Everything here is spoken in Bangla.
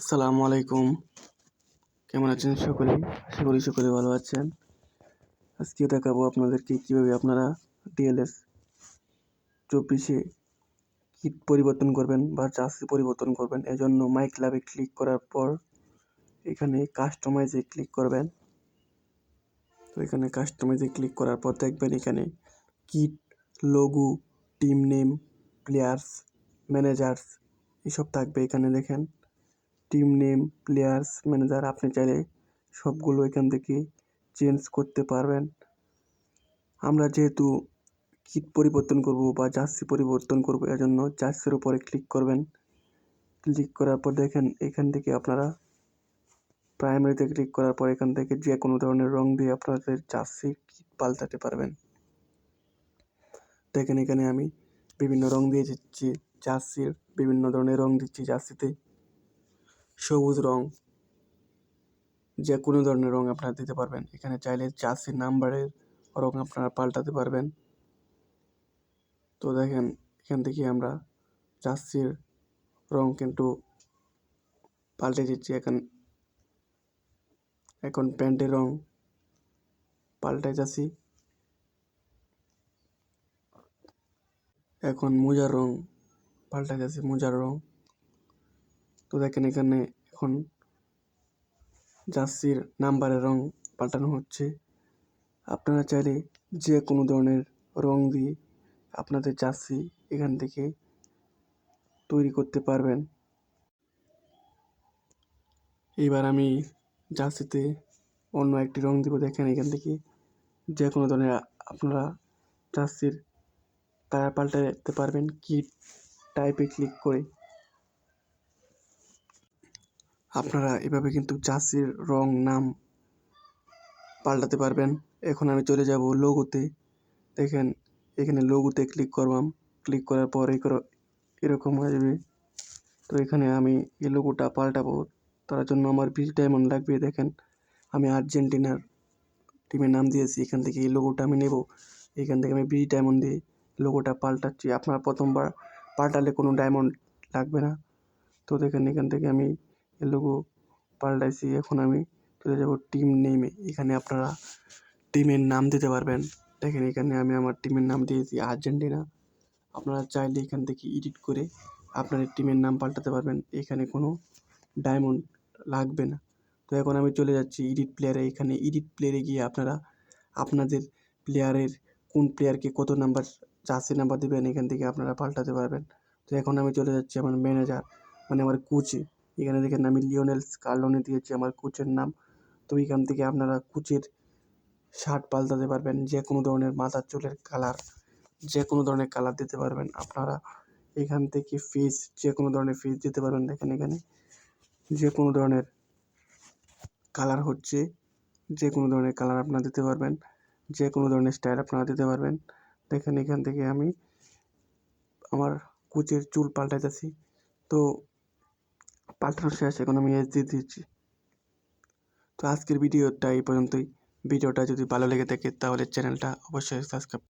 আসসালামু আলাইকুম। কেমন আছেন সকলে? আশা করি সকলে ভালো আছেন। আজকে দেখাবো আপনাদেরকে কীভাবে আপনারা ডিএলএস চব্বিশে কিট পরিবর্তন করবেন বা চাষি পরিবর্তন করবেন। এজন্য মাইক ল্যাবে ক্লিক করার পর এখানে কাস্টমাইজে ক্লিক করবেন। তো এখানে কাস্টমাইজে ক্লিক করার পর দেখবেন এখানে kit logo team name players managers এসব থাকবে এখানে দেখেন। টিম নেম প্লেয়ার্স ম্যানেজার আপনি চাইলে সবগুলো এখান থেকে চেঞ্জ করতে পারবেন। আমরা যেহেতু কিট পরিবর্তন করব বা জার্সি পরিবর্তন করব এর জন্য জার্সির উপরে ক্লিক করবেন। ক্লিক করার পর দেখেন, এখান থেকে আপনারা প্রাইমারিতে ক্লিক করার পর এখান থেকে যে কোনো ধরনের রং দিয়ে আপনাদের জার্সি কিট পাল্টাতে পারবেন। দেখেন এখানে আমি বিভিন্ন রং দিয়ে দিচ্ছি জার্সির বিভিন্ন ধরনের রং দিচ্ছি জার্সিতে সবুজ রং, যে কোনো ধরনের রং আপনারা দিতে পারবেন। এখানে চাইলে জার্সির নাম্বারের রং আপনারা পাল্টাতে পারবেন। তো দেখেন, এখান থেকে আমরা জার্সির রং কিন্তু পাল্টে দিচ্ছি। এখন এখন প্যান্টের রং পাল্টে যাচ্ছি। এখন মোজার রং পাল্টে যাচ্ছে, মোজার রং। তো দেখেন এখানে এখন জার্সির নাম্বারের রং পাল্টানো হচ্ছে। আপনারা চাইলে যে কোনো ধরনের রং দিয়ে আপনাদের জার্সি এখান থেকে তৈরি করতে পারবেন। এবার আমি জার্সিতে অন্য একটি রং দিব। দেখেন এখান থেকে যে কোনো ধরনের আপনারা জার্সির টায়ার পাল্টাতে পারবেন। কিট টাইপে ক্লিক করে আপনারা এভাবে কিন্তু জার্সির রং নাম পাল্টাতে পারবেন। এখন আমি চলে যাব লোগোতে। দেখেন, এখানে লোগোতে ক্লিক করবাম ক্লিক করার পর এরকম হয়ে যাবে। তো এখানে আমি এই লোগোটা পাল্টাবো। তার জন্য আমার বিশ ডায়মন্ড লাগবে। দেখেন, আমি আর্জেন্টিনার টিমের নাম দিয়েছি। এখান থেকে এই লোগোটা আমি নেব। এখান থেকে আমি বিশ ডায়মন্ড দিয়ে লোগোটা পাল্টাচ্ছি। আপনারা প্রথমবার পাল্টালে কোনো ডায়মন্ড লাগবে না। তো দেখেন, এখান থেকে আমি লোগো পাল্টাইছি, এখন আমি চলে যাব টিম নেমে এখানে আপনারা টিমের নাম দিতে পারবেন। দেখেন এখানে আমি আমার টিমের নাম দিয়েছি, আর্জেন্টিনা। আপনারা চাইলে এখান থেকে এডিট করে আপনাদের টিমের নাম পাল্টাতে পারবেন। এখানে কোনো ডায়মন্ড লাগবে না। তো এখন আমি চলে যাচ্ছি এডিট প্লেয়ারে। এখানে এডিট প্লেয়ারে গিয়ে আপনারা আপনাদের প্লেয়ারের কোন প্লেয়ারকে কত নাম্বার, জার্সি নাম্বার দেবেন, এখান থেকে আপনারা পাল্টাতে পারবেন। তো এখন আমি চলে যাচ্ছি আমার ম্যানেজার মানে আমার কোচে। এখানে দেখেন আমি লিওনেল স্কারলোনে দিয়েছি আমার কোচের নাম। তো এখান থেকে আপনারা কোচের শার্ট পাল্টাতে পারবেন যে কোনো ধরনের মাথার চুলের কালার যে কোনো ধরনের কালার দিতে পারবেন। আপনারা এখান থেকে ফেস যে কোনো ধরনের ফেস দিতে পারবেন দেখেন এখানে। যে কোনো ধরনের কালার হচ্ছে যে কোনো ধরনের কালার আপনারা দিতে পারবেন যে কোনো ধরনের স্টাইল আপনারা দিতে পারবেন। দেখেন এখান থেকে আমি আমার কুচের চুল পাল্টাইতেছি। তো পাল্টানো শেষ এখন আমি এস দিয়ে দিচ্ছি। তো আজকের ভিডিওটা এই পর্যন্তই। ভিডিওটা যদি ভালো লেগে থাকে তাহলে চ্যানেলটা অবশ্যই সাবস্ক্রাইব